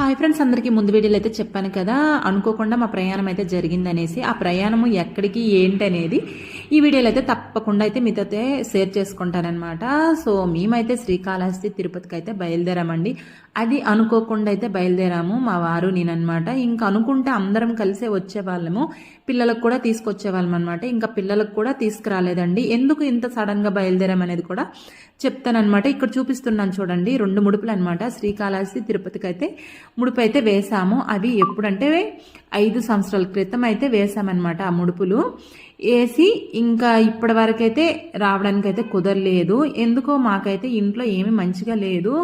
Hi friends అందరికీ ముందు వీడియోలో అయితే చెప్పాను కదా అనుకోకుండా మా ప్రయాణం అయితే జరిగిందనేసి ఆ ప్రయాణము ఎక్కడికి ఏంటి అనేది ఈ వీడియోలో అయితే తప్పకుండా అయితే మీతో షేర్ చేసుకుంటానమాట సో మేమైతే శ్రీకాళహస్తి తిరుపతికి అయితే బయలుదేరామండి. అది అనుకోకుండా అయితే బయలుదేరాము మా వారు నేననమాట ఇంకా అనుకుంటే అందరం కలిసే వచ్చేవాళ్ళము. పిల్లలకు కూడా తీసుకొచ్చేవాళ్ళం అనమాట ఇంకా పిల్లలకు కూడా తీసుకురాలేదండి. ఎందుకు ఇంత సడన్గా బయలుదేరామనేది కూడా చెప్తానమాట ఇక్కడ చూపిస్తున్నాను చూడండి. రెండు ముడుపులు అనమాట శ్రీకాళహస్తి తిరుపతికి అయితే ముడుపు అయితే వేసాము. అవి ఎప్పుడంటే ఐదు సంవత్సరాల క్రితం అయితే వేసామన్నమాట ఆ ముడుపులు. వేసి ఇంకా ఇప్పటి వరకైతే రావడానికైతే కుదరలేదు. ఎందుకో మాకైతే ఇంట్లో ఏమీ మంచిగా లేదు.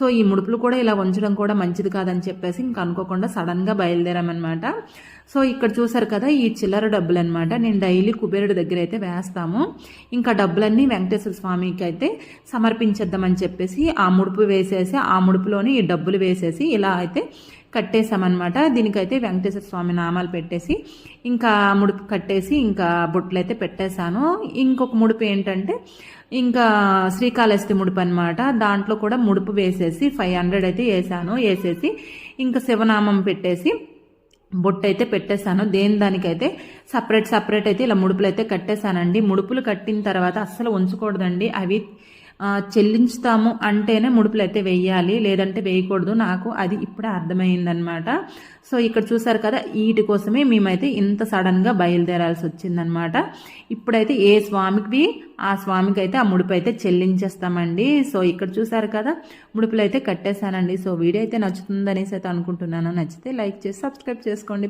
సో ఈ ముడుపులు కూడా ఇలా ఉంచడం కూడా మంచిది కాదని చెప్పేసి ఇంకా అనుకోకుండా సడన్గా బయలుదేరామన్నమాట. సో ఇక్కడ చూసారు కదా ఈ చిల్లర డబ్బులు అనమాట నేను డైలీ కుబేరుడు దగ్గర అయితే వేస్తాము. ఇంకా డబ్బులన్నీ వెంకటేశ్వర స్వామికి అయితే సమర్పించేద్దామని చెప్పేసి ఆ ముడుపు వేసేసి ఆ ముడుపులోని ఈ డబ్బులు వేసేసి ఇలా అయితే కట్టేసామన్నమాట దీనికైతే వెంకటేశ్వర స్వామి నామాలు పెట్టేసి ఇంకా ముడుపు కట్టేసి ఇంకా బొట్లు అయితే పెట్టేశాను. ఇంకొక ముడుపు ఏంటంటే ఇంకా శ్రీకాళహస్తి ముడుపు అనమాట దాంట్లో కూడా ముడుపు వేసేసి ఫైవ్ హండ్రెడ్ అయితే వేసాను. వేసేసి ఇంకా శివనామం పెట్టేసి బొట్టు అయితే పెట్టేశాను. దేని దానికైతే సపరేట్ సపరేట్ అయితే ఇలా ముడుపులు అయితే కట్టేశానండి. ముడుపులు కట్టిన తర్వాత అస్సలు ఉంచకూడదండి. అవి చెల్లించుతాము అంటేనే ముడుపులు అయితే వేయాలి లేదంటే వేయకూడదు. నాకు అది ఇప్పుడే అర్థమైందనమాట సో ఇక్కడ చూసారు కదా వీటి కోసమే మేమైతే ఇంత సడన్గా బయలుదేరాల్సి వచ్చిందనమాట ఇప్పుడైతే ఏ స్వామికి ఆ స్వామికి అయితే ఆ ముడుపు అయితే చెల్లించేస్తామండి. సో ఇక్కడ చూసారు కదా ముడుపులు అయితే కట్టేశానండి. సో వీడియో అయితే నచ్చుతుందనేసి అయితే అనుకుంటున్నాను. నచ్చితే లైక్ చేసి సబ్స్క్రైబ్ చేసుకోండి.